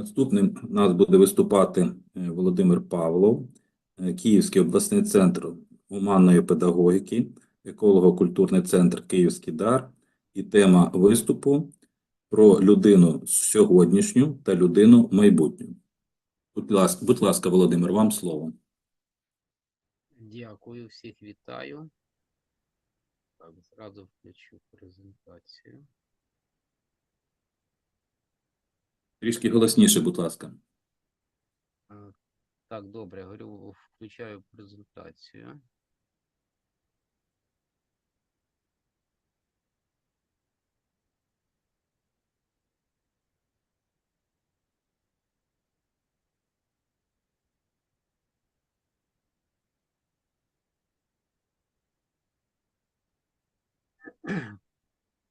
Наступним у нас буде виступати е, Володимир Павлов, е, Київський обласний центр гуманної педагогіки, еколого-культурний центр Київський дар і тема виступу про людину сьогоднішню та людину майбутню. Будь ласка, будь ласка, Володимир, вам слово. Дякую, всіх вітаю. Так, зразу включу презентацію. Трішки голосніше, будь ласка. Так, добре, говорю, включаю презентацію.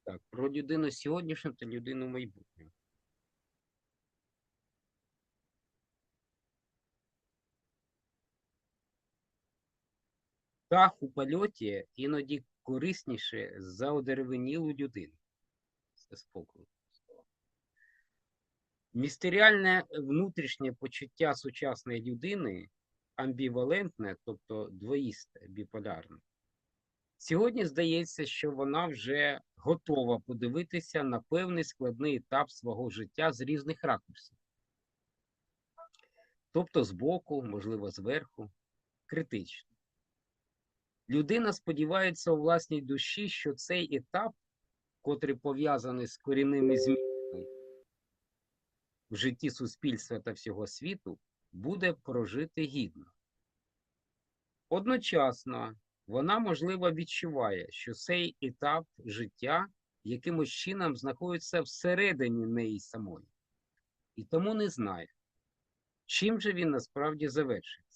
Так, про людину сьогоднішню та людину майбутню. Птах у польоті іноді корисніше за одеревенілу людину. Це спокою. Містеріальне внутрішнє почуття сучасної людини амбівалентне, тобто двоїсте, біполярне. Сьогодні здається, що вона вже готова подивитися на певний складний етап свого життя з різних ракурсів. Тобто збоку, можливо, зверху, критично. Людина сподівається у власній душі, що цей етап, котрий пов'язаний з корінними змінами в житті суспільства та всього світу, буде прожити гідно. Одночасно вона, можливо, відчуває, що цей етап життя якимось чином знаходиться всередині неї самої, і тому не знає, чим же він насправді завершиться.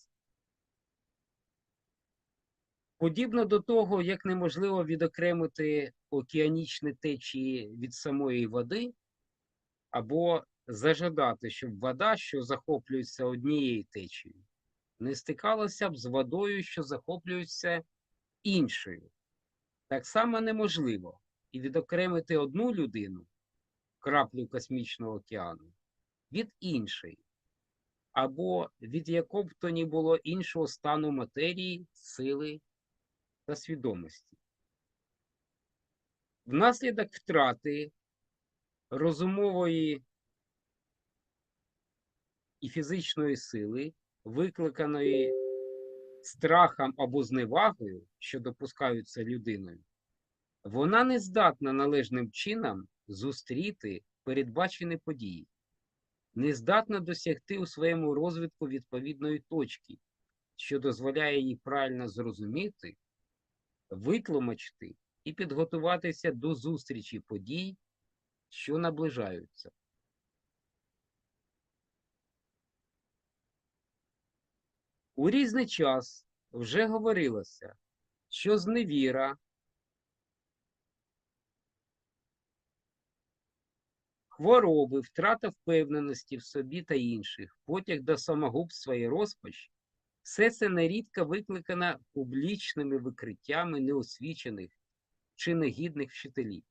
Подібно до того, як неможливо відокремити океанічні течії від самої води, або зажадати, щоб вода, що захоплюється однією течією, не стикалася б з водою, що захоплюється іншою. Так само неможливо і відокремити одну людину, краплю космічного океану, від іншої, або від якого б то ні було іншого стану матерії, сили та свідомості. Внаслідок втрати розумової і фізичної сили, викликаної страхом або зневагою, що допускаються людиною, вона не здатна належним чином зустріти передбачені події, не здатна досягти у своєму розвитку відповідної точки, що дозволяє їй правильно зрозуміти, витлумачити і підготуватися до зустрічі подій, що наближаються. У різний час вже говорилося, що зневіра, хвороби, втрата впевненості в собі та інших, потяг до самогубства і розпач все це нерідко викликано публічними викриттями неосвічених чи негідних вчителів,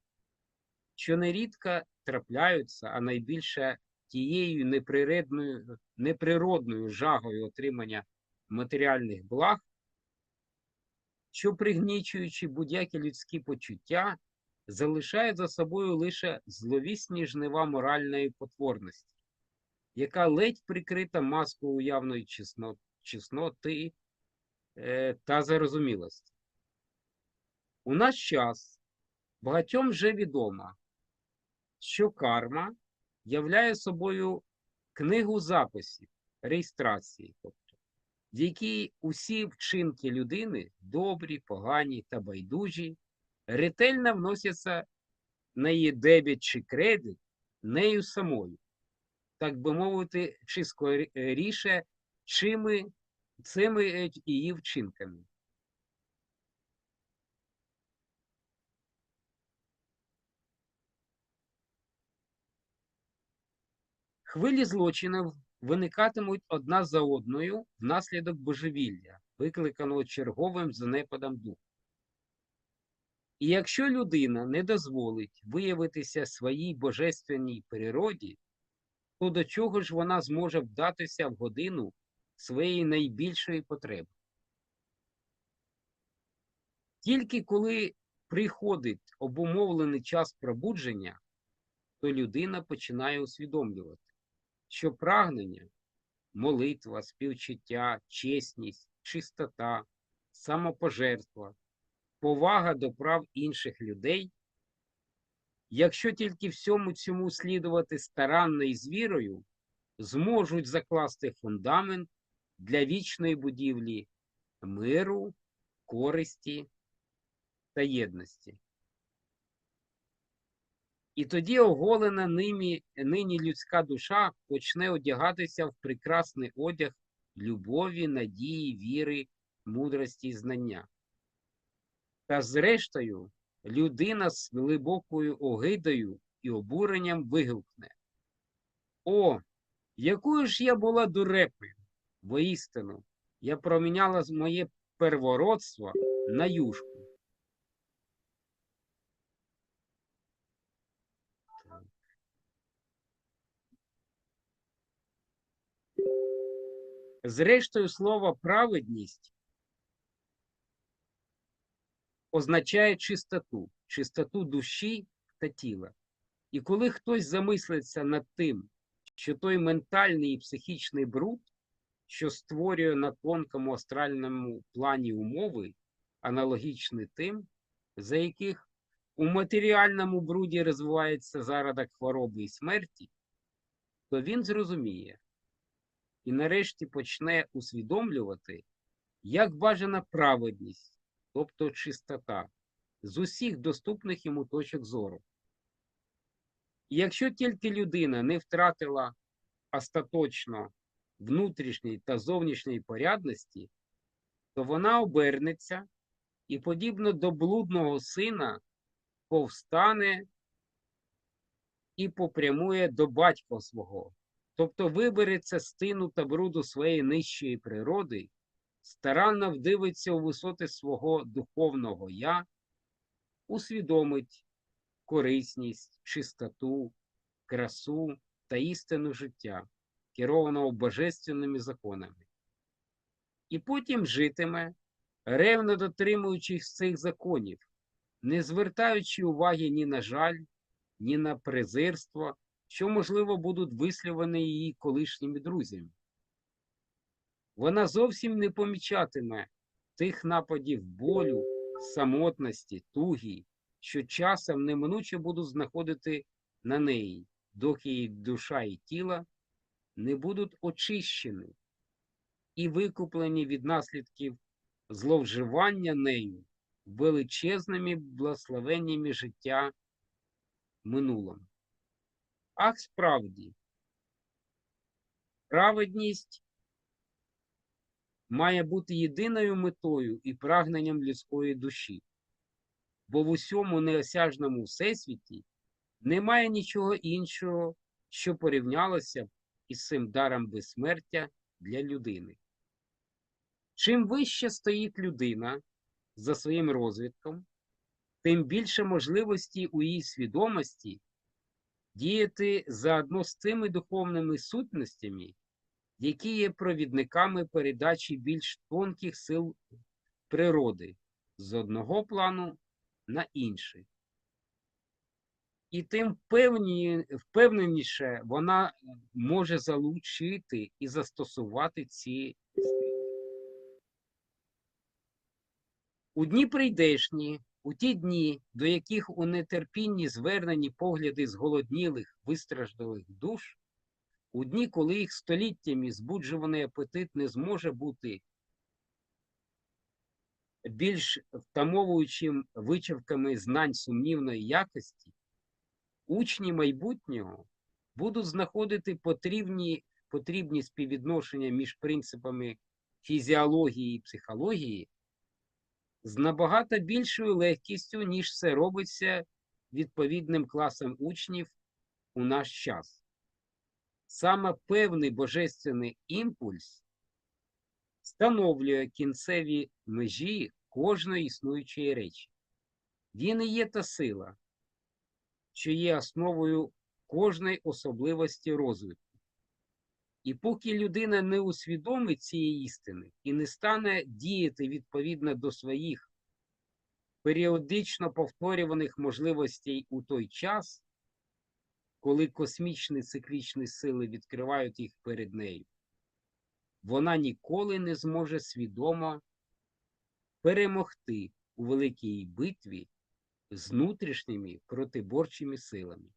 що нерідко трапляються, а найбільше тією неприродною, неприродною жагою отримання матеріальних благ, що, пригнічуючи будь-які людські почуття, залишає за собою лише зловісні жнива моральної потворності, яка ледь прикрита маскою уявної чесно, чесноти е, та зарозумілості. У наш час багатьом вже відомо, що карма являє собою книгу записів, реєстрації, тобто в якій усі вчинки людини, добрі, погані та байдужі, ретельно вносяться на її дебіт чи кредит нею самою, так би мовити, чи скоріше, чими цими е, її вчинками. Хвилі злочинів виникатимуть одна за одною внаслідок божевілля, викликаного черговим занепадом духу. І якщо людина не дозволить виявитися своїй божественній природі, то до чого ж вона зможе вдатися в годину своєї найбільшої потреби? Тільки коли приходить обумовлений час пробудження, то людина починає усвідомлювати, що прагнення, молитва, співчуття, чесність, чистота, самопожертва, повага до прав інших людей, якщо тільки всьому цьому слідувати старанно і з вірою, зможуть закласти фундамент для вічної будівлі миру, користі та єдності. І тоді оголена ними, нині людська душа почне одягатися в прекрасний одяг любові, надії, віри, мудрості і знання. Та зрештою, людина з глибокою огидою і обуренням вигукне: О, якою ж я була дурепою! Воістину, я проміняла моє первородство на юшку. Зрештою, слово праведність означає чистоту, чистоту душі та тіла. І коли хтось замислиться над тим, що той ментальний і психічний бруд, що створює на тонкому астральному плані умови, аналогічні тим, за яких у матеріальному бруді розвивається зародок хвороби і смерті, то він зрозуміє і нарешті почне усвідомлювати, як бажана праведність, тобто чистота, з усіх доступних йому точок зору. І якщо тільки людина не втратила остаточно внутрішньої та зовнішньої порядності, то вона обернеться і, подібно до блудного сина, повстане і попрямує до батька свого. Тобто вибереться з тину та бруду своєї нижчої природи, старанно вдивиться у висоти свого духовного я, усвідомить корисність, чистоту, красу та істину життя, керованого божественними законами. І потім житиме, ревно дотримуючись цих законів, не звертаючи уваги ні на жаль, ні на презирство, що, можливо, будуть висловлені її колишніми друзями. Вона зовсім не помічатиме тих нападів болю, самотності, туги, що часом неминуче будуть знаходити на неї, доки її душа і тіло не будуть очищені і викуплені від наслідків зловживання нею величезними благословеннями життя минулому. Ах, справді, праведність має бути єдиною метою і прагненням людської душі, бо в усьому неосяжному всесвіті немає нічого іншого, що порівнялося із цим даром безсмертя для людини. Чим вище стоїть людина за своїм розвитком, тим більше можливості у її свідомості діяти заодно з тими духовними сутностями, які є провідниками передачі більш тонких сил природи з одного плану на інший. І тим впевні, впевненіше вона може залучити і застосувати ці. У дні прийдешні, у ті дні, до яких у нетерпінні звернені погляди зголоднілих, вистраждалих душ, у дні, коли їх століттями збуджуваний апетит не зможе бути більш втамовуючим вичавками знань сумнівної якості, учні майбутнього будуть знаходити потрібні, потрібні співвідношення між принципами фізіології і психології з набагато більшою легкістю, ніж це робиться відповідним класом учнів у наш час. саме певний божественний імпульс встановлює кінцеві межі кожної існуючої речі. Він і є та сила, що є основою кожної особливості розвитку. І поки людина не усвідомить цієї істини і не стане діяти відповідно до своїх періодично повторюваних можливостей у той час, коли космічні циклічні сили відкривають їх перед нею, вона ніколи не зможе свідомо перемогти у великій битві з внутрішніми протиборчими силами.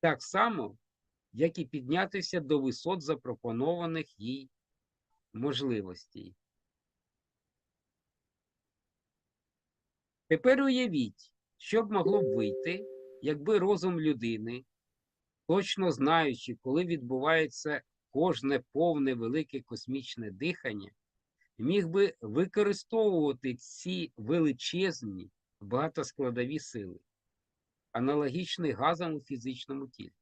Так само, як і піднятися до висот запропонованих їй можливостей. Тепер уявіть, що б могло б вийти, якби розум людини, точно знаючи, коли відбувається кожне повне велике космічне дихання, міг би використовувати ці величезні багатоскладові сили, аналогічні газам у фізичному тілі.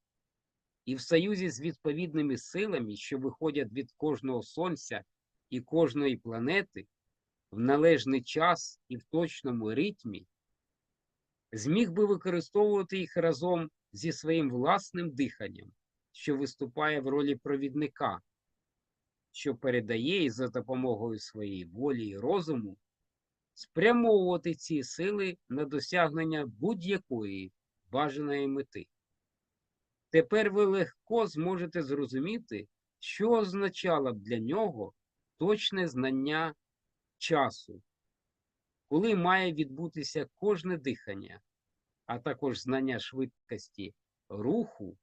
І в союзі з відповідними силами, що виходять від кожного сонця і кожної планети, в належний час і в точному ритмі, зміг би використовувати їх разом зі своїм власним диханням, що виступає в ролі провідника, що передає і за допомогою своєї волі і розуму спрямовувати ці сили на досягнення будь-якої бажаної мети. Тепер ви легко зможете зрозуміти, що означало б для нього точне знання часу, коли має відбутися кожне дихання, а також знання швидкості руху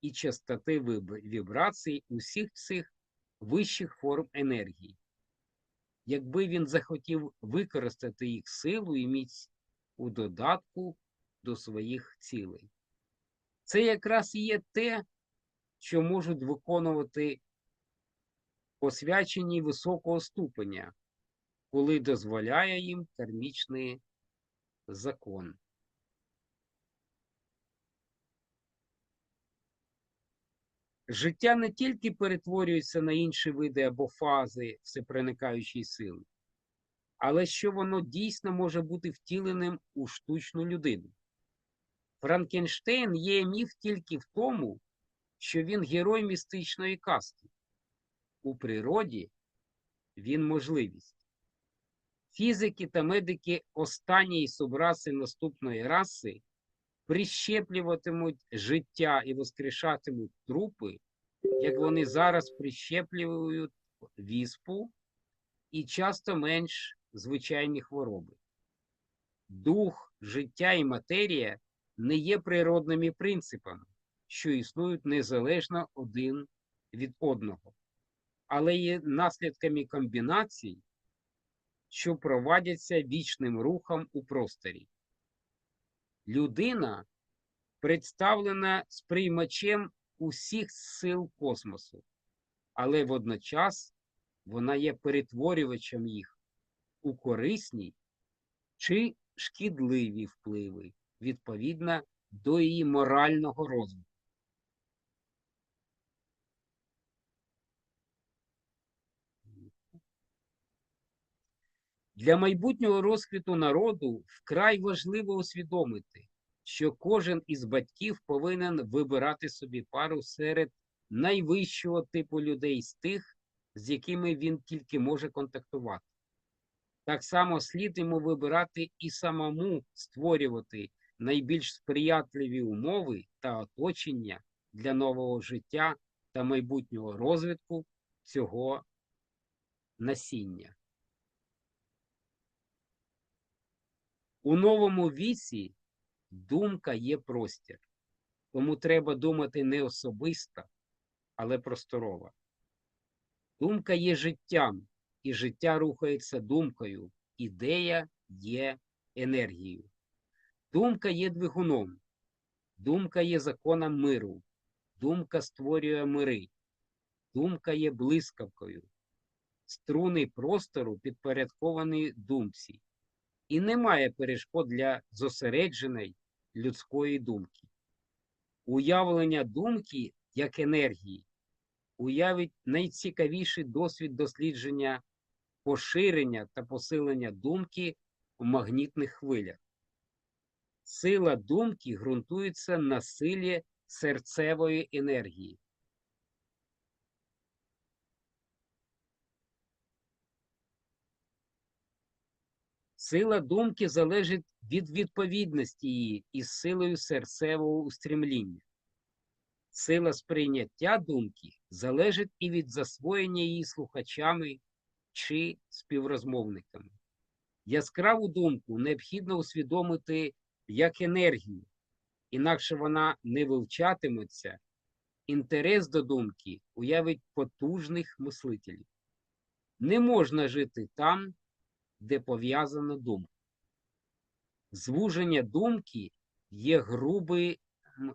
і частоти вібрацій усіх цих вищих форм енергії. Якби він захотів використати їх силу і міць у додатку до своїх цілей. Це якраз і є те, що можуть виконувати посвячені високого ступеня, коли дозволяє їм кармічний закон. Життя не тільки перетворюється на інші види або фази всепроникаючої сили, але що воно дійсно може бути втіленим у штучну людину. Франкенштейн є міф тільки в тому, що він герой містичної казки. У природі він можливість. Фізики та медики останньої субраси наступної раси прищеплюватимуть життя і воскрешатимуть трупи, як вони зараз прищеплюють віспу і часто менш звичайні хвороби. Дух, життя і матерія не є природними принципами, що існують незалежно один від одного, але є наслідками комбінацій, що провадяться вічним рухом у просторі. Людина представлена сприймачем усіх сил космосу, але водночас вона є перетворювачем їх у корисні чи шкідливі впливи відповідно до її морального розвитку. Для майбутнього розквіту народу вкрай важливо усвідомити, що кожен із батьків повинен вибирати собі пару серед найвищого типу людей з тих, з якими він тільки може контактувати. Так само слід йому вибирати і самому створювати найбільш сприятливі умови та оточення для нового життя та майбутнього розвитку цього насіння. У новому віці думка є простір, тому треба думати не особисто, але просторово. Думка є життям, і життя рухається думкою, ідея є енергією. Думка є двигуном, думка є законом миру, думка створює мири, думка є блискавкою, струни простору підпорядковані думці, і немає перешкод для зосередженої людської думки. Уявлення думки як енергії, уявить найцікавіший досвід дослідження поширення та посилення думки у магнітних хвилях. Сила думки ґрунтується на силі серцевої енергії. Сила думки залежить від відповідності її із силою серцевого устремління. Сила сприйняття думки залежить і від засвоєння її слухачами чи співрозмовниками. Яскраву думку необхідно усвідомити як енергію, інакше вона не вивчатиметься. Інтерес до думки уявить потужних мислителів. Не можна жити там, де пов'язана думка. Звуження думки є грубим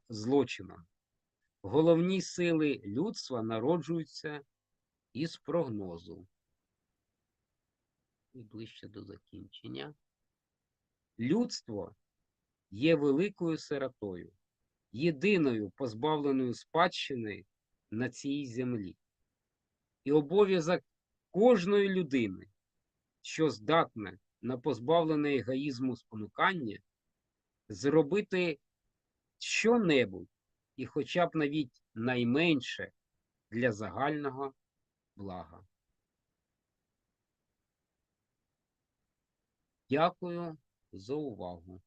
злочином. Головні сили людства народжуються із прогнозу. І ближче до закінчення. Людство є великою сиротою, єдиною позбавленою спадщини на цій землі. І обов'язок кожної людини, що здатне на позбавлене егоїзму спонукання, зробити що-небудь і хоча б навіть найменше для загального блага. Дякую за увагу.